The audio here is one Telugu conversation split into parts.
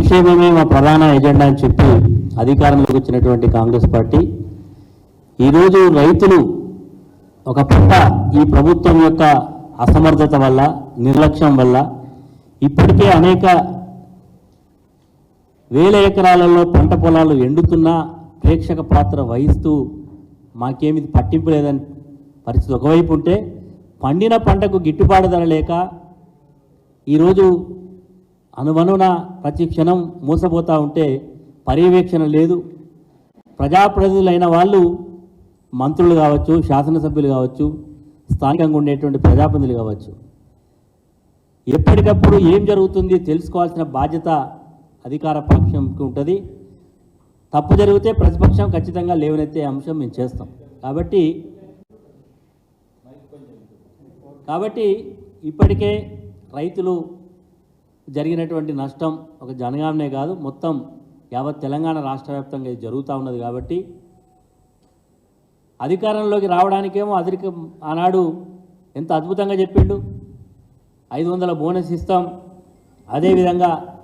సంక్షేమమే మా ప్రధాన ఎజెండా అని చెప్పి అధికారంలోకి వచ్చినటువంటి కాంగ్రెస్ పార్టీ. ఈరోజు రైతులు ఒక పక్క ఈ ప్రభుత్వం యొక్క అసమర్థత వల్ల నిర్లక్ష్యం వల్ల ఇప్పటికే అనేక వేల ఎకరాలలో పంట పొలాలు ఎండుతున్నా ప్రేక్షక పాత్ర వహిస్తూ మాకేమి పట్టింపు లేదని పరిస్థితి ఒకవైపు ఉంటే పండిన పంటకు గిట్టుబాటు ధర లేక ఈరోజు అనువనున ప్రతి క్షణం మోసపోతూ ఉంటే పర్యవేక్షణ లేదు. ప్రజాప్రతినిధులైన వాళ్ళు మంత్రులు కావచ్చు శాసనసభ్యులు కావచ్చు స్థానికంగా ఉండేటువంటి ప్రజాప్రతినిధులు కావచ్చు. ఎప్పటికప్పుడు ఏం జరుగుతుంది తెలుసుకోవాల్సిన బాధ్యత అధికార పక్షంకి ఉంటుంది. తప్పు జరిగితే ప్రతిపక్షం ఖచ్చితంగా లేవనెత్తే అంశం మేము చేస్తాం. కాబట్టి కాబట్టి ఇప్పటికే రైతులు జరిగినటువంటి నష్టం ఒక జనగామనే కాదు మొత్తం యావత్ తెలంగాణ రాష్ట్ర వ్యాప్తంగా ఇది జరుగుతూ ఉన్నది కాబట్టి అధికారంలోకి రావడానికేమో అధిక ఆనాడు ఎంత అద్భుతంగా చెప్పిండు. ఐదు వందల బోనస్ ఇస్తాం. అదేవిధంగా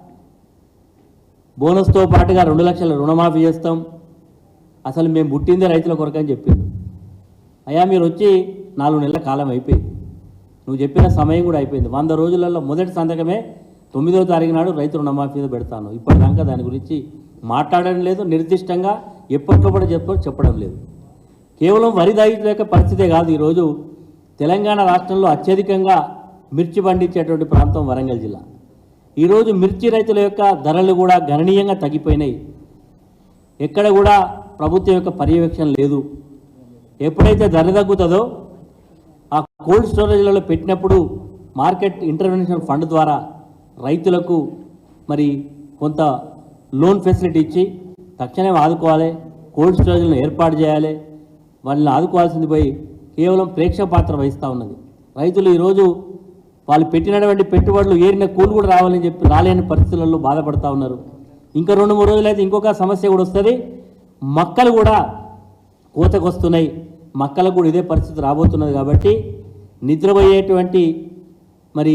బోనస్తో పాటుగా రెండు లక్షల రుణమాఫీ చేస్తాం. అసలు మేము పుట్టిందే రైతుల కొరకని చెప్పిండు. అయ్యా మీరు వచ్చి నాలుగు నెలల కాలం అయిపోయింది. నువ్వు చెప్పిన సమయం కూడా అయిపోయింది. వంద రోజులలో మొదటి సంతకమే తొమ్మిదవ తారీఖు నాడు రైతు రుణమాఫీ పెడతాను. ఇప్పటిదాకా దాని గురించి మాట్లాడడం లేదు నిర్దిష్టంగా ఎప్పటికప్పుడు చెప్ప చెప్పడం లేదు. కేవలం వరి రైతుల యొక్క పరిస్థితే కాదు ఈరోజు తెలంగాణ రాష్ట్రంలో అత్యధికంగా మిర్చి పండించేటువంటి ప్రాంతం వరంగల్ జిల్లా. ఈరోజు మిర్చి రైతుల యొక్క ధరలు కూడా గణనీయంగా తగ్గిపోయినాయి. ఎక్కడ కూడా ప్రభుత్వం యొక్క పర్యవేక్షణ లేదు. ఎప్పుడైతే ధర తగ్గుతుందో ఆ కోల్డ్ స్టోరేజ్లలో పెట్టినప్పుడు మార్కెట్ ఇంటర్వెన్షన్ ఫండ్ ద్వారా రైతులకు మరి కొంత లోన్ ఫెసిలిటీ ఇచ్చి తక్షణమే ఆదుకోవాలి. కోల్డ్ స్టోరేజ్లను ఏర్పాటు చేయాలి. వాళ్ళని ఆదుకోవాల్సింది పోయి కేవలం ప్రేక్షక పాత్ర వహిస్తూ ఉన్నది. రైతులు ఈరోజు వాళ్ళు పెట్టినటువంటి పెట్టుబడులు ఏరిన కూలి కూడా రావాలని చెప్పి రాలేని పరిస్థితులలో బాధపడుతూ ఉన్నారు. ఇంకా రెండు మూడు రోజులైతే ఇంకొక సమస్య కూడా వస్తుంది. మక్కలు కూడా కోతకు వస్తున్నాయి మక్కలకు కూడా ఇదే పరిస్థితి రాబోతున్నది కాబట్టి నిద్రపోయేటువంటి మరి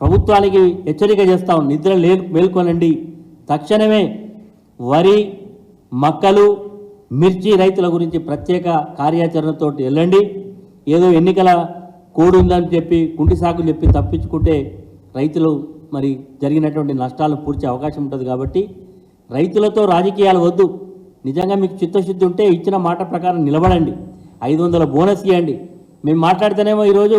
ప్రభుత్వానికి హెచ్చరిక చేస్తాం నిద్ర లే మేల్కొనండి. తక్షణమే వరి మక్కలు మిర్చి రైతుల గురించి ప్రత్యేక కార్యాచరణతో వెళ్ళండి. ఏదో ఎన్నికల కోడ్ ఉందని చెప్పి కుంటి సాకులు చెప్పి తప్పించుకుంటే రైతులు మరి జరిగినటువంటి నష్టాలు పూడ్చే అవకాశం ఉంటుంది కాబట్టి రైతులతో రాజకీయాలు వద్దు. నిజంగా మీకు చిత్తశుద్ధి ఉంటే ఇచ్చిన మాట ప్రకారం నిలబడండి. ఐదు వందల బోనస్ ఇవ్వండి మేము మాట్లాడితేనేమో ఈరోజు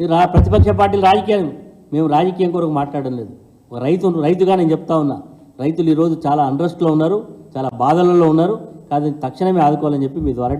రా ప్రతిపక్ష పార్టీలు రాజకీయాలు మేము రాజకీయం కొరకు మాట్లాడడం లేదు. రైతు రైతుగా నేను చెప్తా ఉన్నా. రైతులు ఈరోజు చాలా అండ్రస్ట్లో ఉన్నారు చాలా బాధలలో ఉన్నారు. కాదని తక్షణమే ఆదుకోవాలని చెప్పి మీ ద్వారా